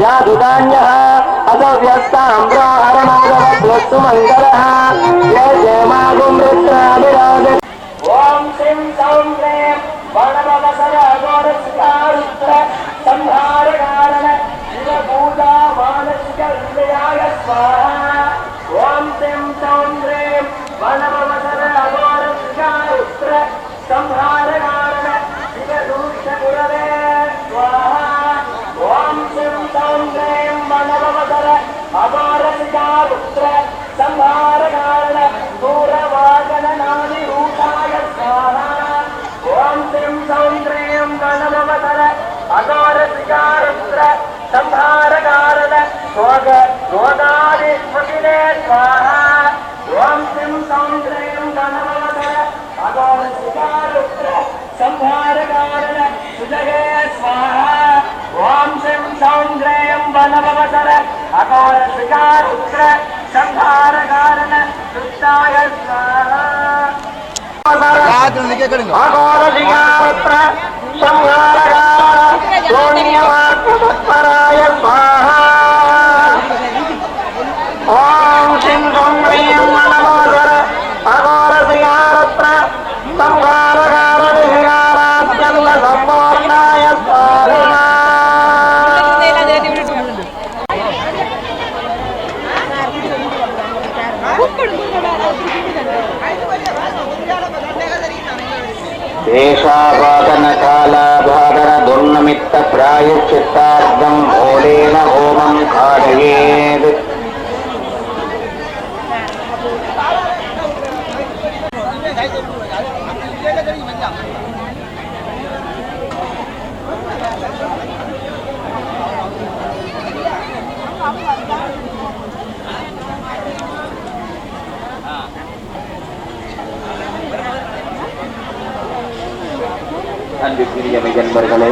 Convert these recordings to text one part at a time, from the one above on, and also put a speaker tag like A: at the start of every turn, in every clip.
A: जादुदान्यः अथ व्यस्ताम्रोहरमागवद्वस्तु मङ्गलः அபாரந்தாபுத்திர சம்ஹார காரண தூர வாகன நாதி ரூபாய ஓம் ஸ்ரீம் சௌந்திரேயம் கணபவதர அகார சிகாரபுத்திர சம்ஹார காரண சோக ரோகாதி ஸ்வகினே ஸ்வாஹா ஓம் ஸ்ரீம் சௌந்திரேயம் అఘోరసుచారుద్ర సంహారకారణ శుద్ధాయ అఘోరసుచారుద్ర
B: సంహారకారణ దేశాపాదనకాలాభాదన దుర్నిమిత్త ప్రాయశ్చిత్తార్థం మూలేన హోమం ఖాడయేత్ அன்புக்குரிய மையன்பர்களே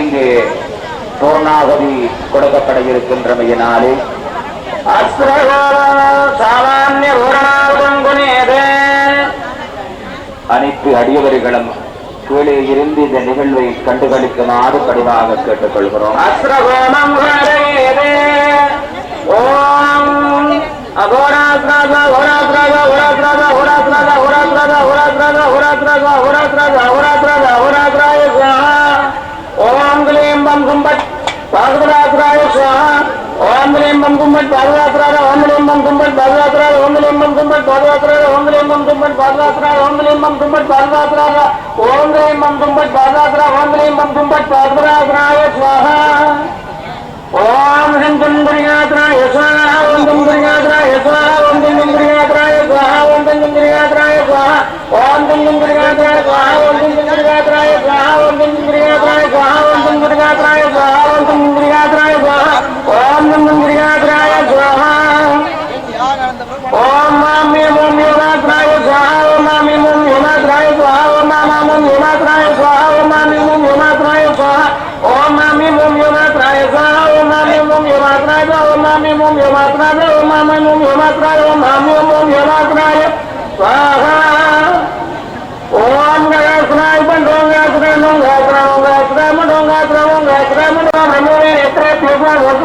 B: இங்கு பூர்ணாவதி கொடுக்கப்பட இருக்கின்றமையினாலே அனைத்து அடியவர்களும் கீழே இருந்து இந்த நிகழ்வை கண்டுகளிக்குமாறு பணிவாக கேட்டுக்கொள்கிறோம்.
A: ஓம் அகோராத்ராஜ గుమ్మటి బాధరాత్రాలు వందలేంబం గుమ్మటి బాధరాత్రాలు వందలేంబం గుమ్మటి బాధరాత్రాలు వందలేంబం గుమ్మటి బాధరాత్రాలు వందలేంబం గుమ్మటి బాధరాత్రాలు ఓంద్రేంబం గుమ్మటి బాధరాత్ర వందలేంబం గుమ్మటి బాధరాత్రాయ స్వాహ ఓం హం గుంద్రియాత్రాయ స్వాహ ఓం గుంద్రియాత్రాయ స్వాహ ఓం గుంద్రియాత్రాయ స్వాహ ఓం గుంద్రియాత్రాయ స్వాహ ఓం గుంద్రియాత్రాయ స్వాహ ఓం గుంద్రియాత్రాయ స్వాహ ఓం గుంద్రియాత్రాయ స్వాహ ఓం గుంద్రియాత్రాయ స్వాహ ఓం గుంద్రియాత్రాయ ஓம் மாமா ஓம் யோகாத்ராய ஸ்வாஹா ஓம் மாமி ஓம் யோகாத்ராய ஸ்வாஹா ஓம் மாமி ஓம் யோகாத்ராய ஸ்வாஹா ஓம் மாமி ஓம் யோகாத்ராய ஓம் மாமி ஓம் யோகாத்ராய ஓம் மாமி ஓம் யோகாத்ராய ஓம் மாமி ஓம் ஓம் யோகாத்ராய ஸ்வாஹா ஓம் கணேசனாய் பண்டோம் காசுரன் ஓம் காசுரன் ஓம் காசுரன் மண்டோம் காசுரன் ஓம் காசுரன் மண்டோம் மண்டோம் எத்திர தியோகம் ஓம்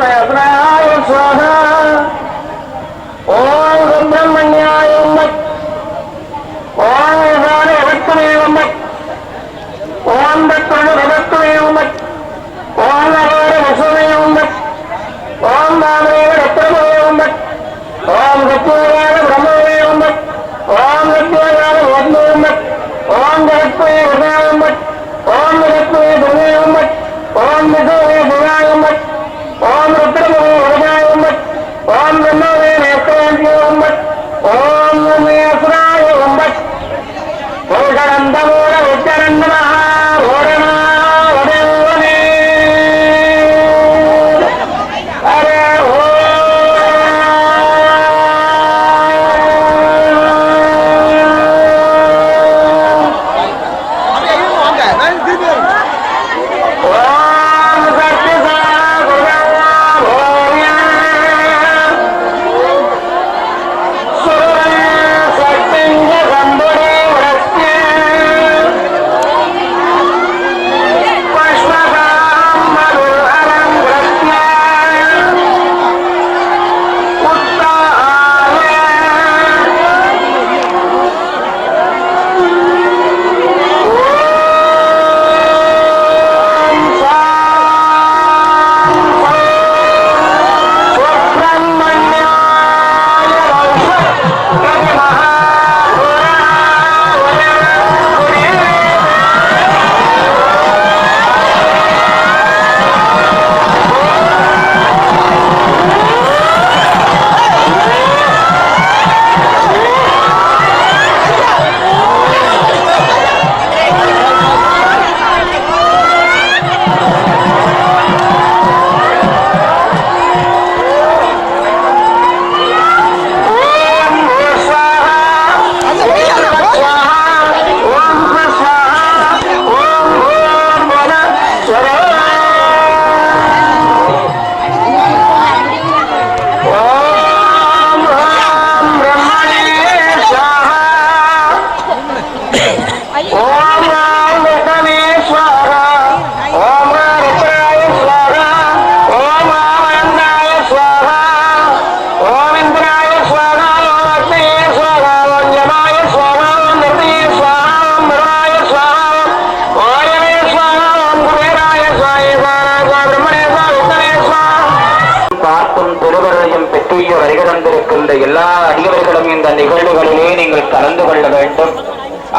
B: வந்திருக்கின்ற எல்லா அடியவர்களும் இந்த நிகழ்வுகளிலே நீங்கள் கலந்து கொள்ள வேண்டும்.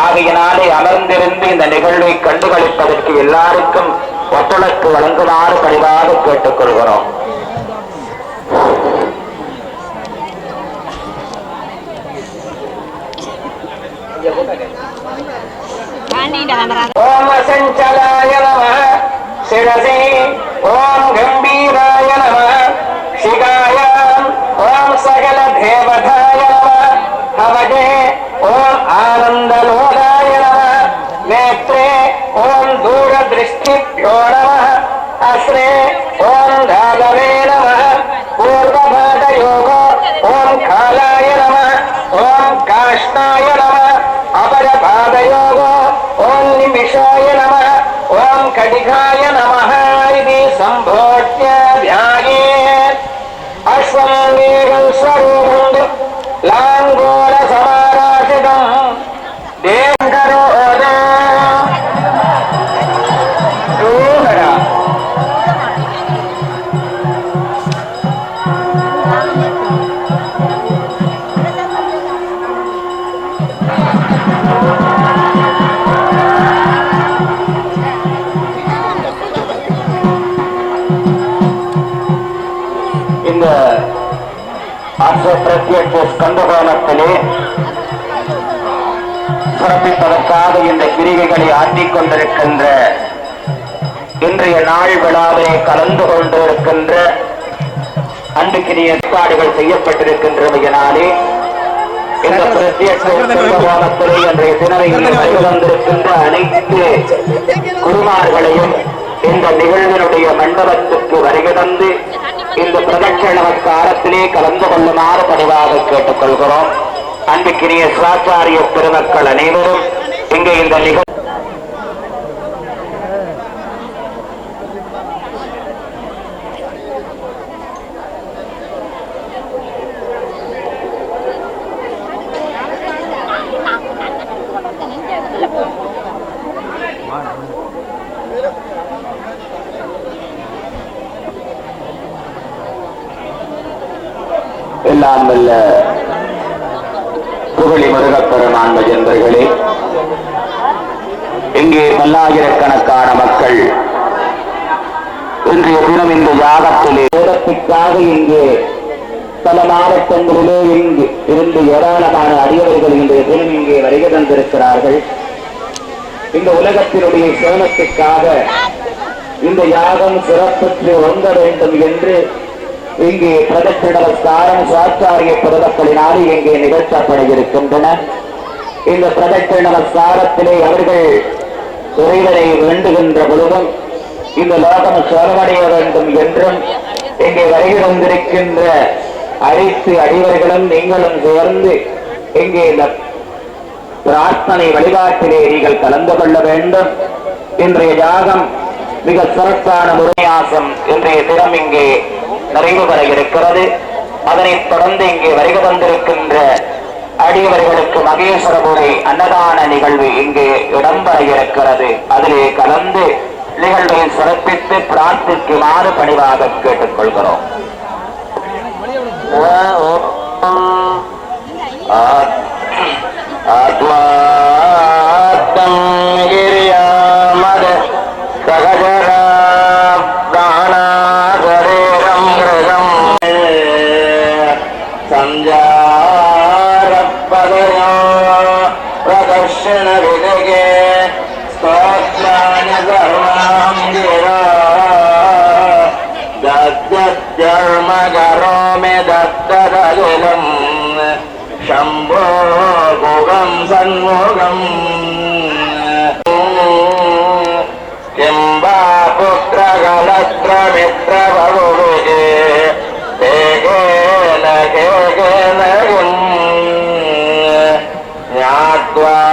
B: ஆகையினாலே அமர்ந்திருந்து இந்த நிகழ்வை கண்டுகளிப்பதற்கு எல்லாருக்கும் ஒத்துழைப்பு வழங்குமாறு பணிவாக கேட்டுக்கொள்கிறோம்.
A: ஓம் நம சிரசி ஓம் கம்பீராய आनन्दलोदाय नमः नेत्रे ॐ दूरदृष्टिभ्यो नमः अस्रे ॐ धाधवे नमः पूर्वभागयोगो ॐ कालाय नमः ॐ काष्ठाय नमः अपरभागयोगो ॐ निमिषाय नमः ॐ कटिकाय नमः इति
B: सम அர்த்த பிரத்யட்ச ஸ்கந்தகோணத்திலே சிறப்பிப்பதற்காக இந்த கிரிகைகளை ஆற்றிக் கொண்டிருக்கின்ற இன்றைய நாள் விழாவிலே கலந்து கொண்டிருக்கின்ற அன்புக்கிரிய ஏற்பாடுகள் செய்யப்பட்டிருக்கின்றவையினாலே இந்த பிரத்யட்ச ஸ்கந்தகோணத்திலே இன்றைய தினரையில் வந்திருக்கின்ற அனைத்து குருமார்களையும் இந்த நிகழ்வினுடைய மண்டபத்துக்கு வருகை தந்து இந்த பிரதட்ச நமஸ்காரத்திலே கலந்து கொள்ளுமாறு பணிவாக கேட்டுக்கொள்கிறோம். அன்புக்கினிய சிவாச்சாரிய பெருமக்கள் அனைவரும் இங்கே இந்த நிகழ்ச்சி எல்லாம் வல்ல புகழி முருகப்பெருமான் என்பர்களே இங்கே பல்லாயிரக்கணக்கான மக்கள் இன்றைய தினம் இந்த யாகத்திலே வேதத்திற்காக இங்கே பல மாவட்டங்களிலே இங்கு இருந்து ஏராளமான அடியவர்கள் இன்றைய தினம் இங்கே வருகை தந்திருக்கிறார்கள். இந்த உலகத்தினுடைய சேமத்துக்காக இந்த யாகம் சிறப்புற்று ஒங்க வேண்டும் என்று இங்கே பிரதட்சிணவஸ்காரம் சுவாச்சாரிய பிரதக்களினாலே இங்கே நிகழ்த்தப்பட இருக்கின்றன இந்த பிரதட்சிணவஸ்காரத்திலே அவர்கள் இறைவனை வேண்டுகின்ற பொழுதும் இந்த லோகம் சுவரமடைய வேண்டும் என்றும் இங்கே வருகை வந்திருக்கின்ற அனைத்து அடிவர்களும் நீங்களும் சேர்ந்து இங்கே இந்த பிரார்த்தனை வழிபாட்டிலே நீங்கள் கலந்து கொள்ள வேண்டும். இன்றைய யாகம் மிக சிறப்பான முறையாசம் இன்றைய தினம் இங்கே நிறைவு பெற இருக்கிறது அதனைத் தொடர்ந்து இங்கே வருகை வந்திருக்கின்ற அடியவர்களுக்கு மகேஸ்வரபுரை அன்னதான நிகழ்வு இங்கே இடம்பெற இருக்கிறது அதிலே கலந்து நிகழ்வை சிறப்பித்து பிரார்த்திக்குமாறு பணிவாக கேட்டுக்கொள்கிறோம்
C: ஆத்மா جاء ಪ್ರದರ್ಶನ وبشر بذك استغفر نذرهم wa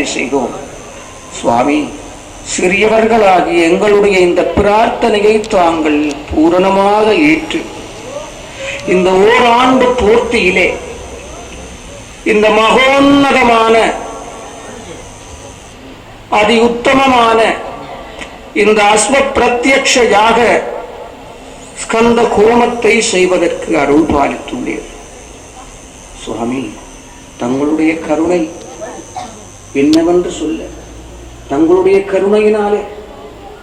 D: பிரார்த்தனை செய்தோம் சுவாமி சிறியவர்களாகி எங்களுடைய இந்த பிரார்த்தனையை தாங்கள் பூரணமாக ஏற்று இந்த ஓராண்டு பூர்த்தியிலே இந்த மகோன்னதமான அதி உத்தமமான இந்த அஸ்வ பிரத்யக்ஷ யாக ஸ்கந்த கோமத்தை செய்வதற்கு அருள் பாலித்துள்ளீர் சுவாமி தங்களுடைய கருணை என்னவென்று சொல்ல தங்களுடைய கருணையினாலே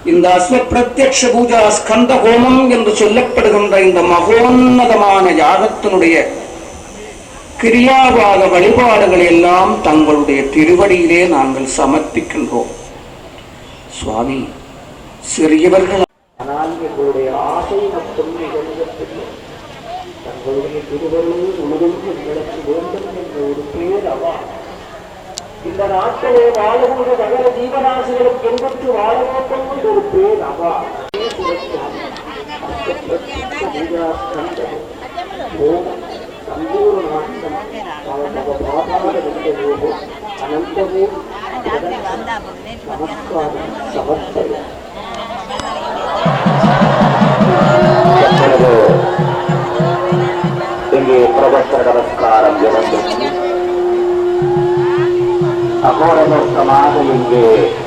D: இந்த அஸ்வ பிரத்யக்ஷ பூஜா ஸ்கந்த ஹோமம் என்று சொல்லப்படுகின்ற இந்த மகோன்னதமான யாகத்தினுடைய கிரியாவாக வழிபாடுகள் எல்லாம் தங்களுடைய திருவடியிலே நாங்கள் சமர்ப்பிக்கின்றோம். சுவாமி சிறியவர்கள் ஆனால் எங்களுடைய ஆசை மட்டும் தங்களுடைய திருவருள் முழுவதும் எங்களுக்கு வேண்டும் என்ற ஒரு பேர் அவா இந்த நாட்டிலே வாழுகின்ற நகர ஜீவராசிகளுக்கு என்பற்று வாழ வேண்டும் என்ற ஒரு பேரவா அனந்தமூர் நமஸ்காரம் சமர்ப்பய
B: எப்பொழுது இங்கே பிரபஸ்தர நமஸ்காரம் இருந்து அகோரமோசமாக இங்கே கொலை வைக்கப்பட்டிருக்கின்ற ஒரே